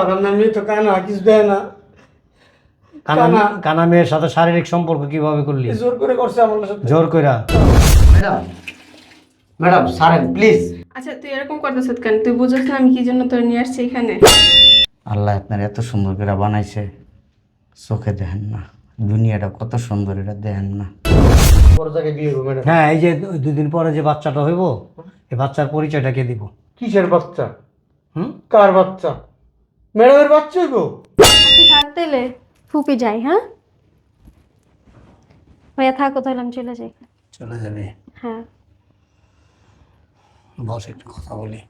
আর আপনার তো কানা কিছু দেয় না। কানা কানা। কানা মেয়ের সাথে শারীরিক সম্পর্ক কীভাবে করলি? জোর করে করছে আমার সাথে। জোর কইরা। ম্যাডাম ম্যাডাম সারেন প্লিজ। আচ্ছা তুই এরকম করতেছ কেন? তুই বুঝছ না আমি কি জন্য তোর নিয়ে আসছি এখানে। আল্লাহ আপনার এত সুন্দর করে বানাইছে চোখে দেখেন না। দুনিয়াটা কত সুন্দর এটা দেখেন না। বড় জায়গায় বিয়ে হবে ম্যাডাম। হ্যাঁ এই যে দুদিন পরে যে বাচ্চাটা হইব এই বাচ্চার পরিচয়টা কে দিব? কিসের বাচ্চা? হুম? কার বাচ্চা? ম্যাডামের বাচ্চা হইব? কি থাকতে ফুপি যাই হ্যাঁ? ভাইয়া থাকো তাহলে আমি চলে যাই। চলে যাবে? হ্যাঁ। বস একটু কথা বলি।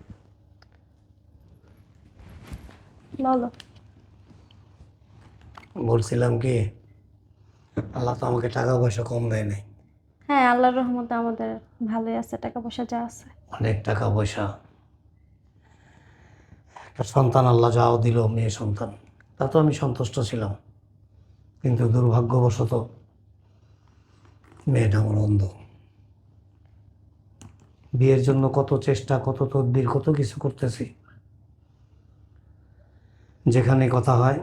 বলো। বলছিলাম কি আল্লাহ তো আমাকে টাকা পয়সা কম দেয় নাই। হ্যাঁ আল্লাহর রহমতে আমাদের ভালোই আছে টাকা পয়সা যা আছে। অনেক টাকা পয়সা। একটা সন্তান আল্লাহ যাও দিল, মেয়ে সন্তান। তা তো আমি সন্তুষ্ট ছিলাম। কিন্তু দুর্ভাগ্যবশত মেয়েটা আমার অন্ধ। বিয়ের জন্য কত চেষ্টা, কত তদবির, কত কিছু করতেছি। যেখানে কথা হয়,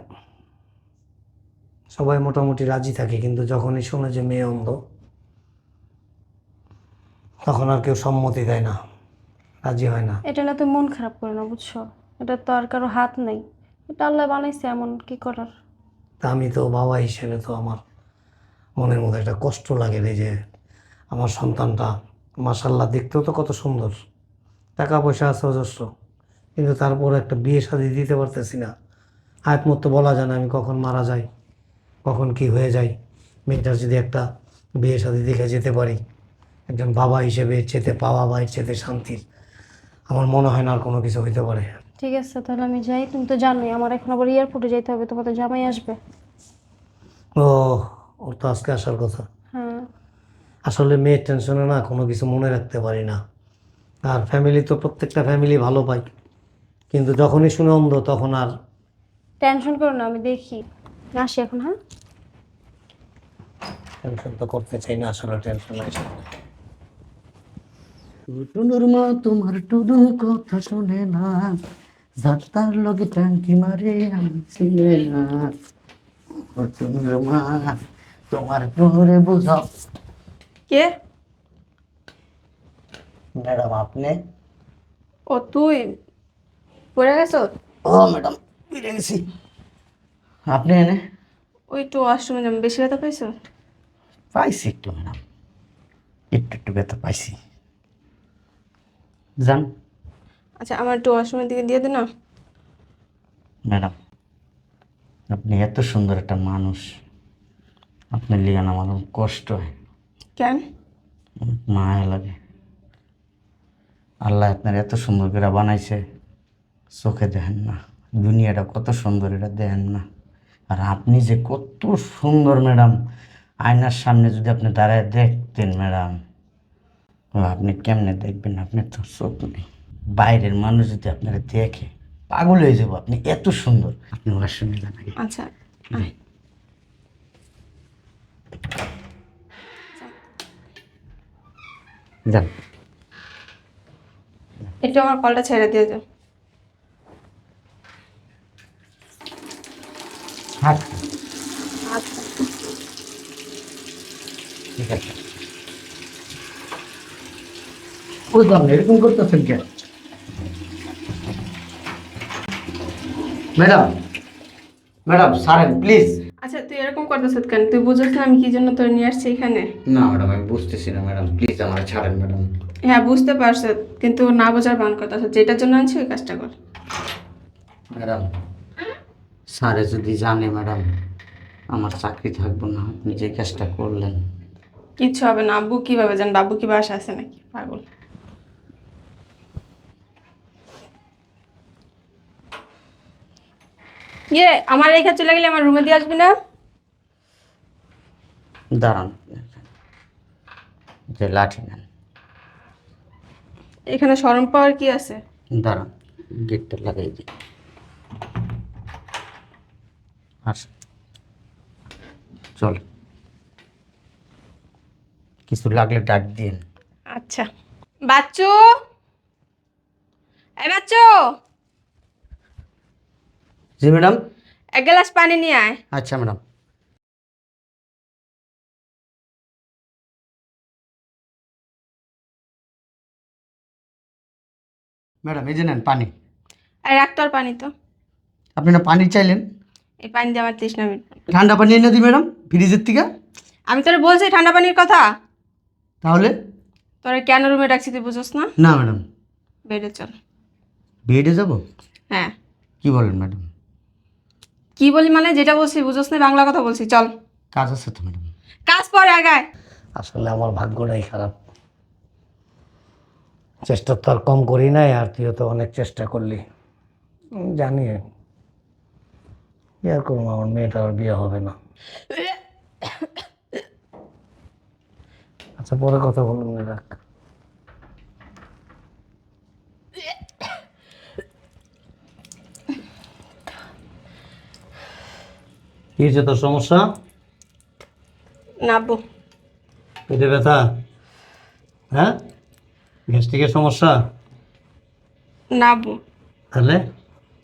সবাই মোটামুটি রাজি থাকে, কিন্তু যখনই শুনে যে মেয়ে অন্ধ, তখন আর কেউ সম্মতি দেয় না, রাজি হয় না। এটা না তুমি মন খারাপ করে না বুঝছ? এটা তো আর কারও হাত নেই। এটা আল্লাহ বানাইছে এমন কি করার? আমি তো বাবা হিসেবে তো আমার মনের মধ্যে একটা কষ্ট লাগে রে যে আমার সন্তানটা মাসাল্লাহ দেখতেও তো কত সুন্দর। টাকা পয়সা আছে অজস্র। কিন্তু তারপর একটা বিয়ে শাদি দিতে পারতেছি না। হাত মতো বলা যায় না আমি কখন মারা যাই, কখন কি হয়ে যায় মেয়েটার যদি একটা বিয়ে শাদি দেখে যেতে পারি, একজন বাবা হিসেবে চেতে পাওয়া বা চেতে শান্তির, আমার মনে হয় না আর কোনো কিছু হইতে পারে। ঠিক আছে তাহলে আমি যাই। তুমি তো জানোই আমার এখন আবার এয়ারপোর্টে যেতে হবে তোমার তো জামাই আসবে। ও ওর তো আজকে আসার কথা। হ্যাঁ। আসলে মেয়ের টেনশনে না কোনো কিছু মনে রাখতে পারি না। আর ফ্যামিলি তো প্রত্যেকটা ফ্যামিলি ভালো পাই কিন্তু যখনই শুনে অন্ধ তখন আর টেনশন করো না আমি দেখি। আসি এখন হ্যাঁ? টেনশন তো করতে চাই না আসলে টেনশন আছে। টুনুর মা তোমার টুনু কথা শুনে না। যাত্রার লগে টাঙ্কি মারে আমি চিনে না। তোমার টুনুরে বুঝাও কে? ম্যাডাম আপনি? ও তুই। পড়ে গেছো? ও ম্যাডাম ফিরে গেছি। আপনি এনে? ওই তো অষ্টমে যাম বেশি ব্যথা পাইছো? পাইছি একটু ম্যাডাম। একটু একটু ব্যথা পাইছি। যান। আচ্ছা আমার একটু অষ্টমের দিকে দিয়ে দে না? ম্যাডাম আপনি এত সুন্দর একটা মানুষ। আপনি লিগান আমার কষ্ট হয়। কেন? মায়া লাগে। আল্লাহ আপনার এত সুন্দর করে বানাইছে চোখে দেখেন না। দুনিয়াটা কত সুন্দর এটা দেখেন না। আর আপনি যে কত সুন্দর ম্যাডাম আয়নার সামনে যদি আপনি দাঁড়ায় দেখতেন ম্যাডাম আপনি কেমনে দেখবেন? আপনার তো চোখ নেই। বাইরের মানুষ যদি আপনারা দেখে পাগল হয়ে যাব আপনি এত সুন্দর। আপনি ওয়াশরুমে যান আগে আচ্ছা যান। একটু আমার কলটা ছেড়ে দিয়ে যাও আচ্ছা ঠিক আছে। দাম এরকম করতেছেন কেন? ম্যাডাম ম্যাডাম সারেন প্লিজ। আচ্ছা তুই এরকম করতেছ কেন? তুই বুঝছ না আমি কি জন্য তোর নিয়ে আসছি এখানে? না ম্যাডাম আমি বুঝতেছি না ম্যাডাম প্লিজ আমার ছাড়েন ম্যাডাম। হ্যাঁ বুঝতে পারছ কিন্তু না বোঝার বান কথা আছে। যেটার জন্য আনছি ওই কাজটা কর। ম্যাডাম স্যারে যদি জানে ম্যাডাম আমার চাকরি থাকব না আপনি যে কাজটা করলেন। কিচ্ছু হবে না আব্বু কীভাবে জান বাবু কি বাসা আছে নাকি? পাগল। ইয়ে আমার রেখা চলে গেলে আমার রুমে দিয়ে আসবি না? দাঁড়ান। যে লাঠি নেন। এখানে সরম পাওয়ার কি আছে? দাঁড়ান গেটটা লাগাই দিই। আস। চল। কিছু লাগলে ডাক দিন আচ্ছা। বাচ্চু! এই বাচ্চু! জি ম্যাডাম। এক গ্লাস পানি নিয়ে আয়। আচ্ছা ম্যাডাম। ম্যাডাম এই যে নেন পানি। আর রাখতো আর পানি তো। আপনি না পানি চাইলেন? এই পানি দিয়ে আমার তৃষ্ণা মিটবে। না। ঠান্ডা পানি এনে দিই ম্যাডাম ফ্রিজের থেকে। আমি তোরে বলছি ঠান্ডা পানির কথা। তাহলে? তোরে কেন রুমে ডাকছি তুই বুঝোস না? না ম্যাডাম। বেডে চল। বেডে যাব? হ্যাঁ। কি বলেন ম্যাডাম? কি বলি মানে? যেটা বলছি বুঝোস না? বাংলা কথা বলছি চল। কাজ আছে তো ম্যাডাম। কাজ পরে আগায়। আসলে আমার ভাগ্যটাই খারাপ। চেষ্টা তো আর কম করি নাই আর তুইও তো অনেক চেষ্টা করলি। জানি। আর করব? আমার মেয়েটা আর বিয়ে হবে না। আচ্ছা পরে কথা বলুন রাখ। কি হয়েছে তোর সমস্যা? নাববো পেটে ব্যথা? হ্যাঁ? গ্যাস্ট্রিকের সমস্যা? নাববো তাহলে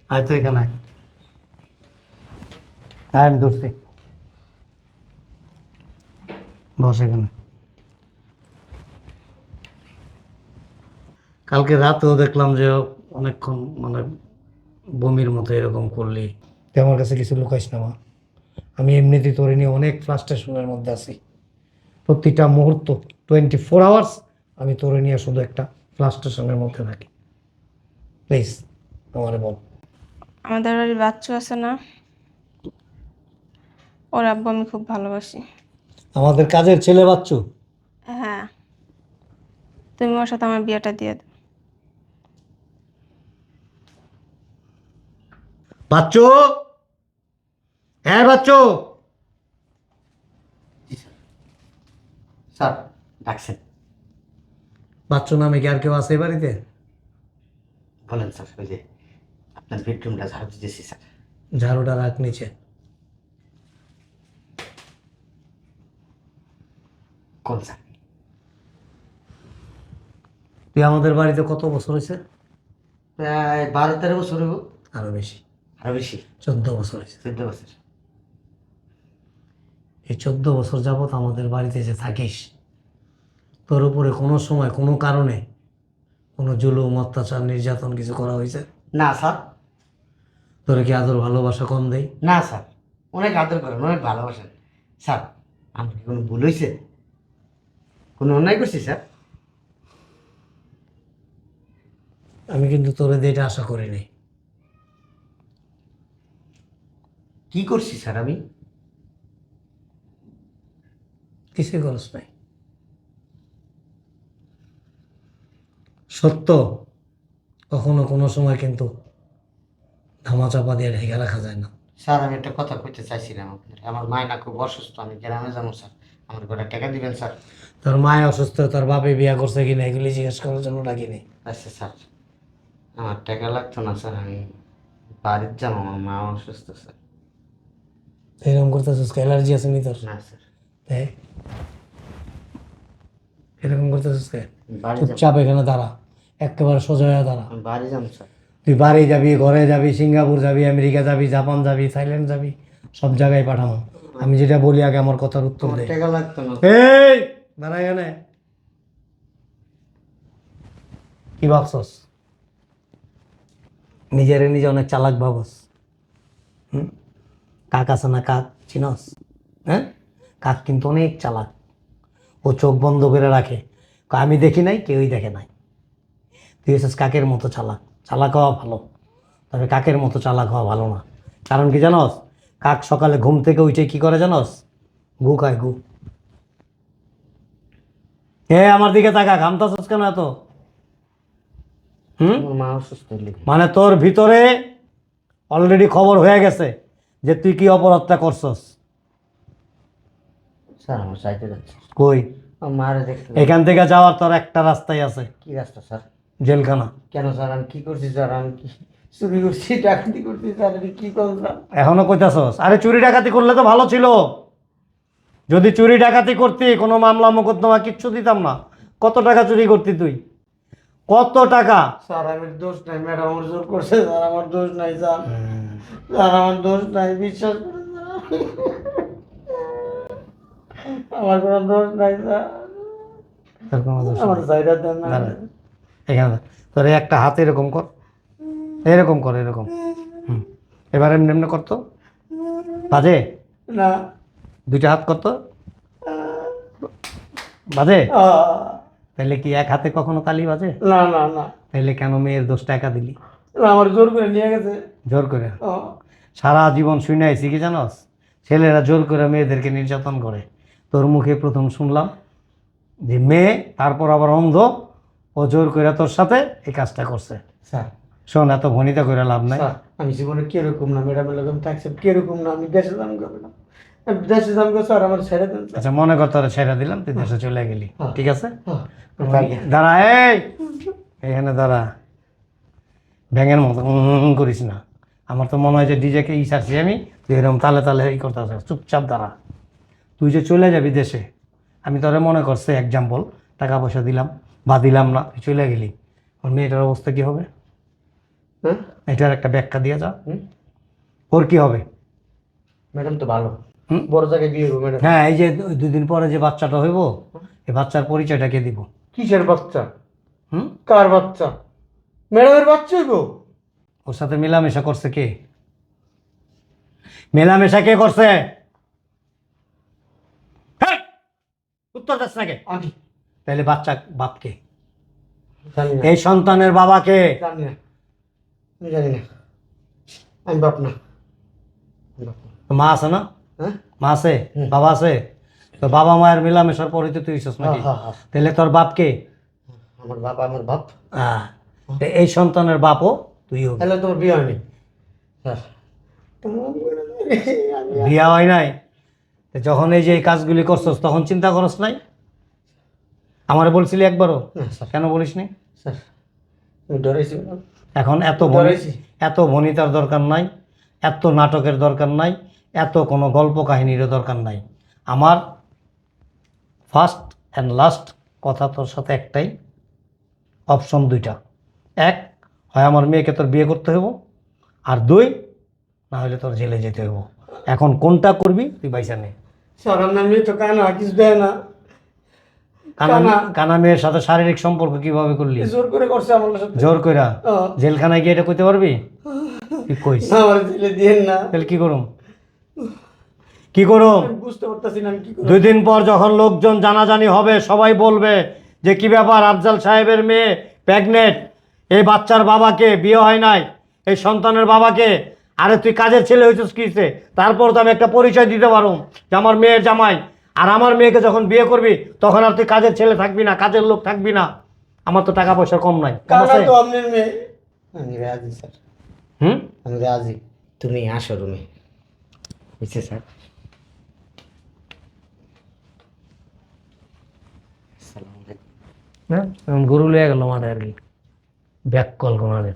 আয় তো এখানে আয়। আমি ধরছি। বস এখানে। কালকে রাতেও দেখলাম যে অনেকক্ষণ মানে বমির মতো এরকম করলি। তুই আমার কাছে কিছু লুকাইস না মা। আমি এমনিতেই তোরে নিয়ে অনেক ফ্রাস্ট্রেশনের মধ্যে আছি। প্রতিটা মুহূর্ত টোয়েন্টি ফোর আওয়ার্স আমি তোরে নিয়ে শুধু একটা ফ্রাস্ট্রেশনের মধ্যে থাকি। প্লিজ আমার বল। আমাদের বাড়ির বাচ্চা আছে না? ওর আব্বু আমি খুব ভালোবাসি। আমাদের কাজের ছেলে বাচ্চু? হ্যাঁ। তুমি ওর সাথে আমার বিয়েটা দিয়ে দাও। বাচ্চু! হ্যাঁ বাচ্চু। স্যার ডাকছেন। বাচ্চু নামে কি আর কেউ আছে এই বাড়িতে? বলেন স্যার ওই যে আপনার বেডরুমটা ঝাড়ু দিতেছি স্যার। ঝাড়ুটা রাখ নিচে। কোন স্যার? তুই আমাদের বাড়িতে কত বছর হয়েছে? প্রায় বারো তেরো বছর আরও বেশি। আরও বেশি। চোদ্দ বছর হয়েছে। চোদ্দ বছর। এই চোদ্দ বছর যাবত আমাদের বাড়িতে যে থাকিস তোর উপরে কোনো সময় কোনো কারণে কোনো জুলুম অত্যাচার নির্যাতন কিছু করা হয়েছে? না স্যার। তোরা কি আদর ভালোবাসা কম দেই? না স্যার। অনেক আদর করেন অনেক ভালোবাসেন। স্যার আমার কি কোনো ভুল হয়েছে? কোনো অন্যায় করছি স্যার? আমি কিন্তু তোরে দিয়ে এটা আশা করিনি কি করছি স্যার আমি? কিছুই খরচ নাই। সত্য কখনো কোনো সময় কিন্তু ধামাচাপা দিয়ে ঢেকে রাখা যায় না। স্যার আমি একটা কথা কইতে চাইছিলাম আপনার। আমার মায়না খুব অসুস্থ আমি গ্রামে যাব স্যার। আমার ঘরে টাকা দিবেন স্যার। তোর মায় অসুস্থ তোর বাপে বিয়া করছে কিনা এগুলি জিজ্ঞেস করার জন্য ডাকিনি আচ্ছা স্যার। আমার টাকা লাগতো না স্যার। আমি বাড়ির যাব আমার মা অসুস্থ স্যার। এরকম করতেছিস অ্যালার্জি আছে নি তোর? না স্যার। হ্যাঁ এরকম করতেছিস কে? চুপচাপ এখানে দাঁড়া একেবারে সোজা হয়ে দাঁড়া। বাড়ি তুই বাড়ি যাবি ঘরে যাবি সিঙ্গাপুর যাবি আমেরিকা যাবি জাপান যাবি থাইল্যান্ড যাবি সব জায়গায় পাঠাবো আমি যেটা বলি আগে আমার কথার উত্তর দে। এই দাঁড়া এখানে। কি ভাবছস? নিজেরে নিজে অনেক চালাক ভাবস। হুম? কাক আছে না কাক? চিনস? হ্যাঁ? কাক কিন্তু অনেক চালাক। ও চোখ বন্ধ করে রাখে। আমি দেখি নাই কেউই দেখে নাই। তুই হচ্ছিস কাকের মতো চালাক। চালাক হওয়া ভালো। তবে কাকের মতো চালাক হওয়া ভালো না। কারণ কি জানস? কাক সকালে ঘুম থেকে উঠে কি করে জানস? গু খায় গু। এ আমার দিকে তাকা ঘামতাছস কেন এত? হুম? মানে তোর ভিতরে অলরেডি খবর হয়ে গেছে যে তুই কি অপরাধটা করছস? স্যার আমার চাইতে যাচ্ছে। কই? আমার দেখতে এখান থেকে যাওয়ার তোর একটা রাস্তাই আছে। কি রাস্তা স্যার? জেলখানা। কেন স্যার আমি কি করছি স্যার? আমি কি চুরি করছি ডাকাতি করছি স্যার? আমি কি করলাম এখনও কইতাছস? আরে চুরি ডাকাতি করলে তো ভালো ছিল। যদি চুরি ডাকাতি করতি কোনো মামলা মোকদ্দমা কিচ্ছু দিতাম না। কত টাকা চুরি করতি তুই? কত টাকা? স্যার আমি দোষ নাই ম্যাডাম আমার জোর করছে স্যার আমার দোষ নাই স্যার। স্যার আমার দোষ নাই বিশ্বাস স্যার। আমার কোনো দোষ নাই তোর কোনো দোষ আমার নেই। দেন না। এখানে তোর একটা হাত এরকম কর। এরকম কর এরকম। হুম। এবার এমনি এমনি করতো বাজে? না। দুইটা হাত করতো বাজে? তাহলে কি এক হাতে কখনো তালি বাজে? না না না। তাহলে কেন মেয়ের দোষটা একা দিলি? আমার জোর করে নিয়ে গেছে। জোর করে? সারা জীবন শুনে আইছি কি জানোস? ছেলেরা জোর করে মেয়েদেরকে নির্যাতন করে। তোর মুখে প্রথম শুনলাম যে মেয়ে তারপর আবার অন্ধ ও জোর করে তোর সাথে এই কাজটা করছে। স্যার। শোন এত ভনিতা করে লাভ নাই। স্যার আমি জীবনে কীরকম না ম্যাডামের লোক আমি থাকছি কীরকম না আমি দেশে দাম করবে না? দেশে দাম স্যার আমার ছেড়ে দেন আচ্ছা মনে কর তোরা ছেড়ে দিলাম তুই দেশে চলে গেলি। হ্যাঁ। ঠিক আছে? হ্যাঁ, দাঁড়া এই! এখানে দাঁড়া। ব্যাঙের মতো করিস না। আমার তো মনে হয় যে ডিজেকে ই আমি তুই এরকম তালে তালে এই করতে চুপচাপ দাঁড়া। তুই যে চলে যাবি দেশে আমি তোরে মনে করছে এক্সাম্পল টাকা পয়সা দিলাম বা দিলাম না তুই চলে গেলি। ওর মেয়েটার অবস্থা কি হবে? হ্যাঁ? এটার একটা ব্যাখ্যা দিয়ে যা। হুম? ওর কি হবে? ম্যাডাম তো ভালো? বড় জায়গায় বিয়ে হবে ম্যাডাম। হ্যাঁ এই যে দুদিন পরে যে বাচ্চাটা হইব এই বাচ্চার পরিচয়টা কে দিব? কিসের বাচ্চা? হুম? কার বাচ্চা? ম্যাডামের বাচ্চা গো ওর সাথে মেলামেশা করছে কে? মেলামেশা কে করছে? উত্তর দাস না কে আমি। তাহলে বাচ্চা বাপকে। জানি না। এই সন্তানের বাবাকে। জানি না। আমি জানি না। আমি বাপ না। আমি বাপ না। মা আছে না? হ্যাঁ? মা আছে? বাবা আছে? তো বাবা মায়ের মেলামেশার পরে তো তুই হইছিস নাকি? হ্যাঁ, হ্যাঁ, তাহলে তোর বাপকে আমার বাবা আমার বাপ। হ্যাঁ। তো এই সন্তানের বাপও তুই হবি তাহলে তোমার বিয়ে হয়নি। স্যার। বিয়া হয় নাই? যখন এই যে এই কাজগুলি করছস তখন চিন্তা করস নাই? আমারে বলছিলি একবারও? কেন বলিস নি? ডরাইছি। এখন এত এত বনিতার দরকার নাই এত নাটকের দরকার নাই এত কোনো গল্প কাহিনীরও দরকার নাই। আমার ফার্স্ট অ্যান্ড লাস্ট কথা তোর সাথে একটাই অপশন দুইটা। এক হয় আমার মেয়েকে তোর বিয়ে করতে হইব। আর দুই না হলে তোর জেলে যেতে হইব। এখন কোনটা করবি? তুই বাইসা নে। আপনার মেয়ে তো কানা কিছু দেয় না। কানা মেয়ের সাথে শারীরিক সম্পর্ক কীভাবে করলি? জোর করে করছে আমার সাথে। জোর কইরা? জেলখানায় গিয়ে এটা কইতে পারবি? তুই কইস? আমার ছেলে দিয়েন না। তাহলে কি করুম? কি করুম? বুঝতে পারতাছি না কি দুই দিন পর যখন লোকজন জানাজানি হবে সবাই বলবে যে কি ব্যাপার আফজাল সাহেবের মেয়ে প্রেগনেন্ট? এই বাচ্চার বাবাকে বিয়ে হয় নাই? এই সন্তানের বাবাকে আরে তুই কাজের ছেলে হয়েছিস কিসে? তারপর তো আমি একটা পরিচয় দিতে পারো যে আমার মেয়ের জামাই। আর আমার মেয়েকে যখন বিয়ে করবি তখন আর তুই কাজের ছেলে থাকবি না কাজের লোক থাকবি না। আমার তো টাকা পয়সা কম নাই। আমি রাজি স্যার। হুম? আমি রাজি। তুমি আসো রুমে। বুঝছে স্যার। হ্যাঁ গরু লিয়ে গেল আর কি। Back call কোনারে